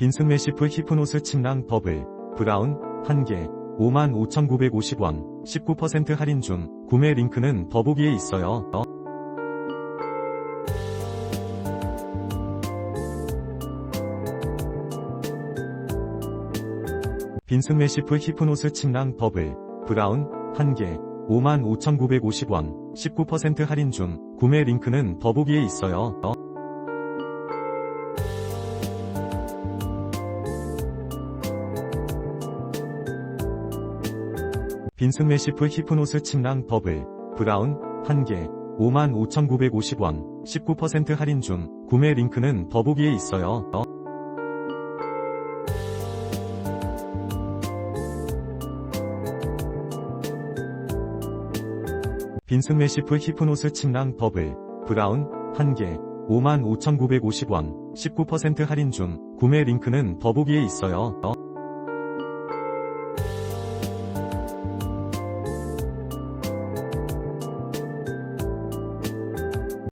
빈슨 메시프 히프노스 침낭 버블 브라운 1개 55,950원 19% 할인 중 구매 링크는 더보기에 있어요. 어? 빈슨 메시프 히프노스 침낭 버블 브라운 1개 55,950원 19% 할인 중 구매 링크는 더보기에 있어요. 빈슨 메시프 히프노스 침낭 버블 브라운 1개 55,950원 19% 할인 중 구매 링크는 더보기에 있어요. 어? 빈슨 메시프 히프노스 침낭 버블 브라운 1개 55,950원 19% 할인 중 구매 링크는 더보기에 있어요. 어?